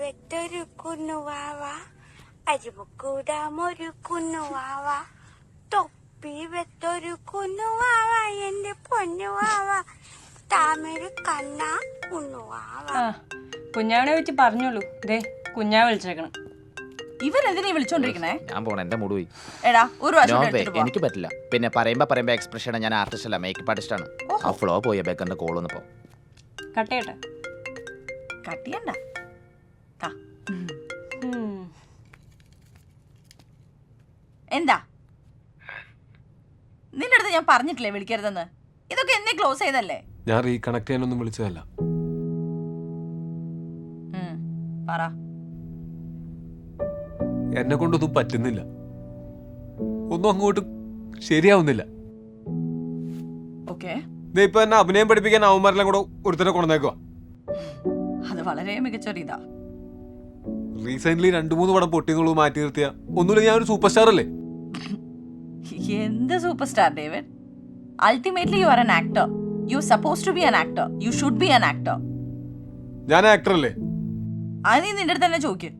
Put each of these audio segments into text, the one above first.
വെത്തൊരുക്കുന്നു വാവ അരിമുക്കൂടാമൊരുക്കുന്നു കുന്നുവാവ തൊപ്പി വെത്തൊരു കുന്നുവാവ എന്റെ പൊന്നുവാവ. താമര കണ്ണ കുന്നുവാവ കുഞ്ഞാവിനെ വെച്ച് പറഞ്ഞോളൂ. ദേ കുഞ്ഞാവ് വിളിച്ചേക്കണം. ഇവൻ എന്തിനാ വിളിച്ചോണ്ടിരിക്കണേ ഞാൻ പോണ എന്റെ മൂഡ് പോയി എടാ ഒരു പ്രാവശ്യം വേ എടുത്തിട്ട് പോ. എനിക്ക് പറ്റില്ല. പിന്നെ പറയുമ്പോ പറയുമ്പോ എക്സ്പ്രഷൻ ഞാൻ ആർട്ടിസ്റ്റ് അല്ല മേക്കപ്പ് ആർട്ടിസ്റ്റ് ആണ്. ആ ഫ്ലോ പോയ ബേക്കറിന്റെ കോൾ ഒന്ന് പോ ചെയ്യട്ടെ? കട്ട് ചെയ്യണ്ട. താ. എന്താ? നിന്റെ അടുത്ത് ഞാൻ പറഞ്ഞിട്ടില്ലേ വിളിക്കരുതെന്ന്? ഇതൊക്കെ എന്നെ ക്ലോസ് ചെയ്തല്ലേ? ഞാൻ റീകണക്ട് ചെയ്യാനൊന്നും വിളിച്ചതല്ല. പറ. എന്നെ കൊണ്ടൊന്നും പറ്റുന്നില്ല. ഒന്നും അങ്ങോട്ട് ശരിയാവുന്നില്ല. ഓക്കെ. ദേ ഇപ്പൊ എന്നെ അഭിനയം പഠിപ്പിക്കാൻ അവന്മാരെല്ലാം കൂടെ ഒരുത്തരെ കൊണ്ടുവന്നേക്കുക അത് വളരെ മികച്ചൊരു ഇതാ റീസെന്റ് രണ്ടു മൂന്ന് പടം പൊട്ടിന്നുള്ളത് മാറ്റി നിർത്തിയ. ഒന്നുമില്ല ഞാൻ ഒരു സൂപ്പർ സ്റ്റാർ അല്ലേ എന്ത് superstar David ultimately you are an actor you suppose to be an actor you should be an actor ഞാൻ ആക്ടർ അല്ലേ അത് നീ നിന്റെ അടുത്ത് തന്നെ ചോദിക്കും.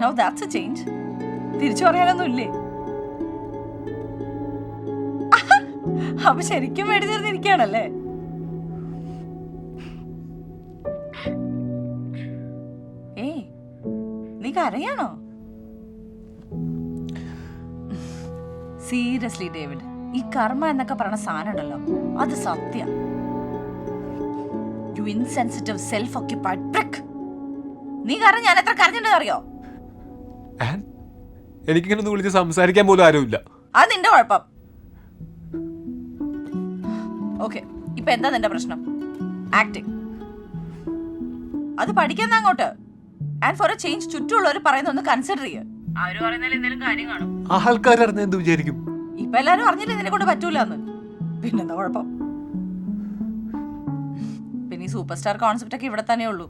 നോ ദാറ്റ്സ് എ ചേഞ്ച് തിരിച്ചു പറയാനൊന്നും ഇല്ലേ? അപ്പൊ ശരിക്കും വേണ്ടി കരയാണോ? സീരിയസ്ലി ഡേവിഡ് ഈ കർമ്മ എന്നൊക്കെ പറയുന്ന സാധനം ഉണ്ടല്ലോ അത് Sathya. You insensitive self occupied prick നീ കാരണം ഞാൻ എത്ര കരഞ്ഞിട്ടുണ്ടെന്ന് അറിയോ? എനിക്ക് എനിക്കിങ്ങനെ ഒന്ന് വിളിച്ച് സംസാരിക്കാൻ പോലും ആരുമില്ല. അത് നിന്റെ കുഴപ്പം. ഓക്കെ ഇപ്പൊ എന്താ നിന്റെ പ്രശ്നം? ആക്ടിങ് അത് പഠിക്കുന്ന അങ്ങോട്ട്. ആൻഡ് ഫോർ എ ചേഞ്ച് ചുറ്റുമുള്ളവർ പറയുന്ന ഒന്ന് കൺസിഡർ ചെയ്യുക. അവർ പറയുന്നതിൽ എന്തെങ്കിലും കാര്യം കാണും. ആൾക്കാരറിഞ്ഞ എന്ത് വിചാരിക്കും? ഇപ്പൊ എല്ലാരും അറിഞ്ഞില്ല ഇതിനെ കൊണ്ട് പറ്റൂല എന്ന്? പിന്നെന്താ കുഴപ്പം? പിന്നെ ഈ സൂപ്പർ സ്റ്റാർ കോൺസെപ്റ്റ് ഒക്കെ ഇവിടെ തന്നെ ഉള്ളൂ.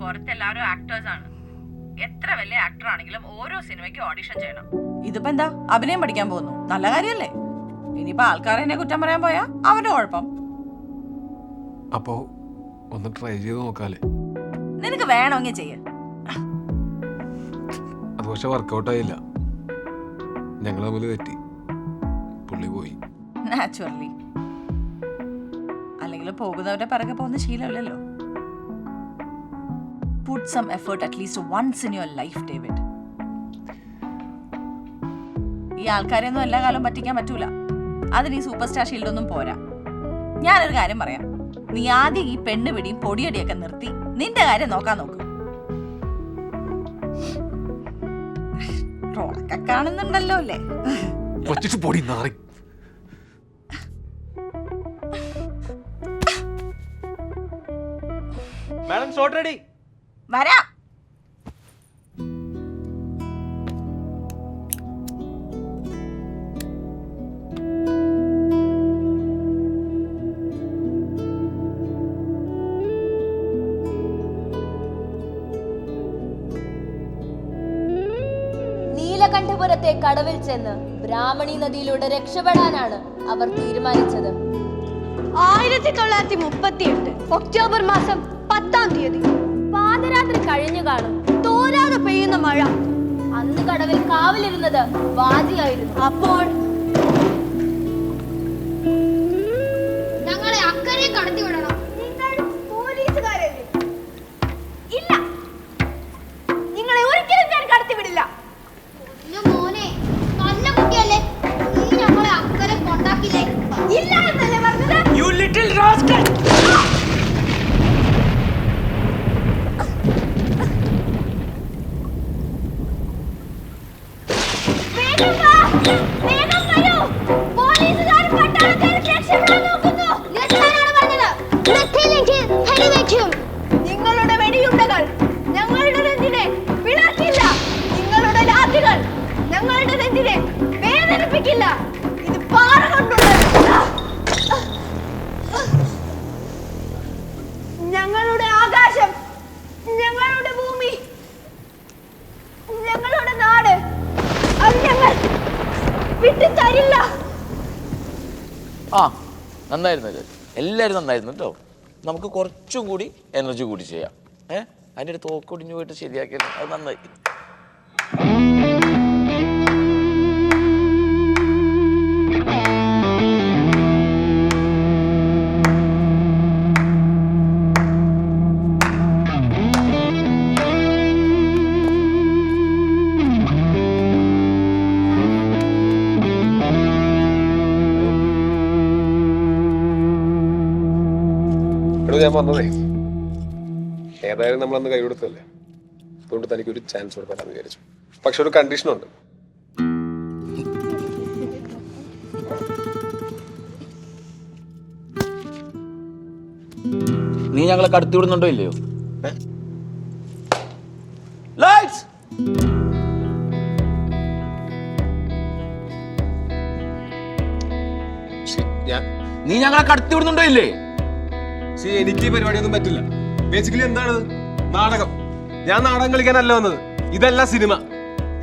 പുറത്ത് എല്ലാവരും ആക്ടേഴ്സ് ആണ്. എത്ര വലിയ ആക്ടർ ആണെങ്കിലും ഓരോ സിനിമയ്ക്ക് ഓഡിഷൻ ചെയ്യണം. ഇതിപ്പോ എന്താ? അഭിനയം പഠിക്കാൻ പോകുന്നു. നല്ല കാര്യല്ലേ ഇനിയിപ്പോ ആൾക്കാരെ എന്നെ കുറ്റം പറയാൻ പോയാ അവന്റെ കുഴപ്പം. അപ്പോ ഒന്ന് ട്രൈ ചെയ്ത് നോക്കാലേ. നിനക്ക് വേണമെങ്കിൽ ചെയ്യ. അത് പക്ഷെ വർക്കൗട്ട് ആയില്ല. ഞങ്ങൾ തമ്മിൽ തെറ്റി. പുള്ളി പോയി. നാച്ചുറലി അല്ലെങ്കിൽ പോകുന്നവരുടെ പിറകെ പോകുന്ന ശീലമില്ലല്ലോ. Put some effort at least once in your life David ഈ ആൾക്കാരെ ഒന്നും എല്ലാ കാലവും പറ്റിക്കാൻ പറ്റൂല. അതിന് ഈ സൂപ്പർ സ്റ്റാർ ഷീൽഡ് ഒന്നും പോരാ. ഞാനൊരു കാര്യം പറയാം. നീ ആദ്യം ഈ പെണ്ണ് പിടിയും പൊടിയടിയൊക്കെ നിർത്തി നിന്റെ കാര്യം നോക്കാൻ നോക്ക്. റോളൊക്കെ കാണുന്നുണ്ടല്ലോ അല്ലേ? വച്ചിട്ട് പൊടി നാറി. മാഡം ഷോട്ട് റെഡി വരാം. നീലകണ്ഠപുരത്തെ കടവിൽ ചെന്ന് ബ്രാഹ്മണി നദിയിലൂടെ രക്ഷപ്പെടാനാണ് അവർ തീരുമാനിച്ചത്. ആയിരത്തി തൊള്ളായിരത്തി മുപ്പത്തി എട്ട് ഒക്ടോബർ മാസം പത്താം തീയതി. പാതിരാത്രി കഴിഞ്ഞു കാണും. തോരാതെ പെയ്യുന്ന മഴ. അന്ന് കടവിൽ കാവലിരുന്നത് വാജിയായിരുന്നു അപ്പോൾ ഞങ്ങളെ അക്കരെ കടത്തി നിങ്ങളുടെ വെടിയുണ്ടകൾ ഞങ്ങളുടെ നെഞ്ചിനെ പിളർക്കില്ല നിങ്ങളുടെ രാത്രികൾ ഞങ്ങളുടെ നെഞ്ചിനെ വേദനിപ്പിക്കില്ല. ആ നന്നായിരുന്നു ഇത്. എല്ലാവരും നന്നായിരുന്നു കേട്ടോ. നമുക്ക് കുറച്ചും കൂടി എനർജി കൂടി ചെയ്യാം. ഏഹ് അതിന്റെ ഒരു തോക്കൊടിഞ്ഞു പോയിട്ട് ശരിയാക്കിയത് അത് നന്നായി. എടോ ഞാൻ വന്നതേ. ഏതായാലും നമ്മളന്ന് കൈ കൊടുത്തല്ലേ അതുകൊണ്ട് തനിക്ക് ഒരു ചാൻസ് കൊടുക്കാമെന്ന് വിചാരിച്ചു. പക്ഷെ ഒരു കണ്ടീഷനുണ്ട് നീ ഞങ്ങളെ കടത്തി വിടുന്നുണ്ടോ ഇല്ലയോ? ലൈറ്റ്സ് നീ ഞങ്ങളെ കടത്തി വിടുന്നുണ്ടോ ഇല്ലേ? സി എനിക്ക് പരിപാടിയൊന്നും പറ്റില്ല. ബേസിക്കലി എന്താണ്? നാടകം. ഞാൻ നാടകം കളിക്കാനല്ല വന്നത്. ഇതല്ല സിനിമ.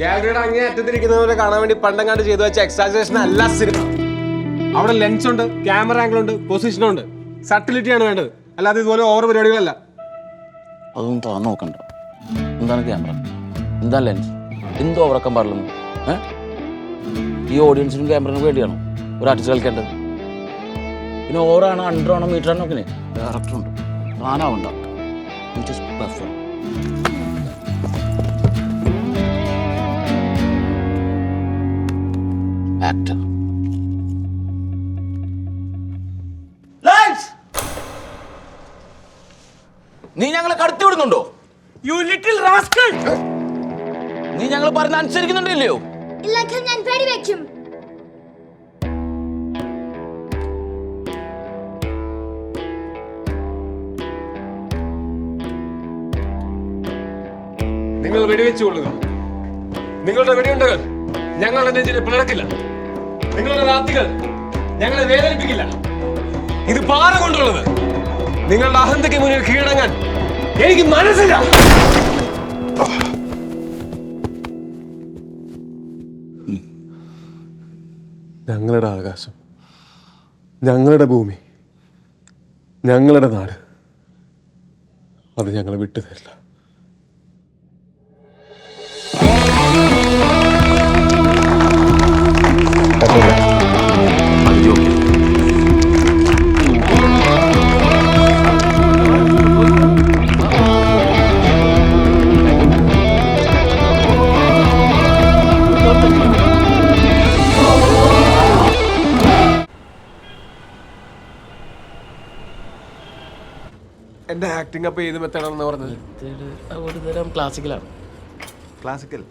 ഗാലറിയുടെ അങ്ങേ അറ്റത്തിരിക്കുന്ന പോലെ കാണാൻ വേണ്ടി പണ്ടങ്ങാണ്ട് ചെയ്തു വെച്ച എക്സാജറേഷൻ അല്ല സിനിമ. അവിടെ ലെൻസ് ഉണ്ട് ക്യാമറ ആംഗിൾ ഉണ്ട് പൊസിഷൻ ഉണ്ട്. സട്ടിലിറ്റി ആണ് വേണ്ടത്. അല്ലാതെ ഇതുപോലെ ഓവർ പരിപാടികളല്ല. അതൊന്നും താൻ നോക്കണ്ട. എന്താണ് ക്യാമറ എന്താ ലെൻസ് എന്തോ ഓവറക്കം ഈ ഓഡിയൻസിനും ക്യാമറനും വേണ്ടിയാണോ ഒരു ആർട്ടിസ്റ്റ് കളിക്കേണ്ടത്? പിന്നെ ഓവറാണോ അണ്ടർ ആണോ മീറ്റർ ആണോ ഒക്കെ ഡയറക്ടറുണ്ട് താനാവണ്ട പെർഫോം ആക്ടർ നീ ഞങ്ങളെ കടത്തി വിടുന്നുണ്ടോ? You little rascal! നീ ഞങ്ങൾ പറഞ്ഞ അനുസരിക്കുന്നുണ്ടല്ലയോ ഇല്ലെങ്കിൽ ഞാൻ വെടിവെക്കും നിങ്ങൾ വെടിവെച്ചു കൊള്ളുക നിങ്ങളുടെ വെടിയുണ്ടകൾ ഞങ്ങളുടെ നെഞ്ചിനെ പിളർക്കില്ല. നിങ്ങളുടെ രാത്രികൾ ഞങ്ങളെ വേദനിപ്പിക്കില്ല. ഇത് പാറ കൊണ്ടുള്ളത്. നിങ്ങളുടെ അഹന്തയ്ക്ക് മുന്നിൽ കീഴടങ്ങാൻ എനിക്ക് മനസ്സില്ല. ഞങ്ങളുടെ ആകാശം ഞങ്ങളുടെ ഭൂമി ഞങ്ങളുടെ നാട്. അത് ഞങ്ങളെ വിട്ടു തരില്ല എന്റെ ആക്ടിംഗ് അപ്പൊ ഏത് മെത്തേഡാണെന്ന് പറഞ്ഞത്? ഒരു തരം ക്ലാസിക്കലാണ് ക്ലാസിക്കൽ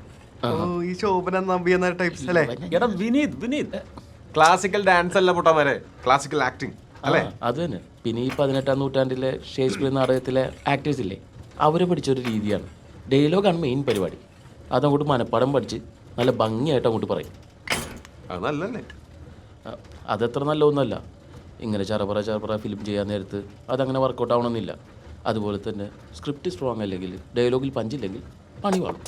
ഓ ഈ ശോഭന നമ്പി എന്ന ടൈപ്സ് അല്ലേ? എടാ വിനീത് വിനീത്. ക്ലാസിക്കൽ ഡാൻസ് അല്ല പൊട്ടന്മാരെ. ക്ലാസിക്കൽ ആക്ടിങ് അല്ലേ? അത് തന്നെ. പിന്നെ ഈ പതിനെട്ടാം നൂറ്റാണ്ടിലെ ഷേക്സ്പിയർ നാടകത്തിലെ ആക്ടേഴ്സ് ഇല്ലേ? അവരെ പഠിച്ചൊരു രീതിയാണ്. ഡയലോഗാണ് മെയിൻ പരിപാടി. അതങ്ങോട്ട് മനപ്പാടം പഠിച്ച് നല്ല ഭംഗിയായിട്ട് അങ്ങോട്ട് പറയും. അത് നല്ലല്ലേ ഒന്നല്ല അതത്ര നല്ലതൊന്നുമല്ല. ഇങ്ങനെ ചറപറ ചറപറ ഫിലിം ചെയ്യാൻ നേരത്ത് അതങ്ങനെ വർക്കൗട്ട് ആവണമെന്നില്ല. അതുപോലെ തന്നെ സ്ക്രിപ്റ്റ് സ്ട്രോങ് അല്ലെങ്കിൽ ഡയലോഗിൽ പഞ്ചില്ലെങ്കിൽ പണി വാളും